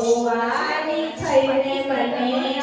ભગવાન થઈને મને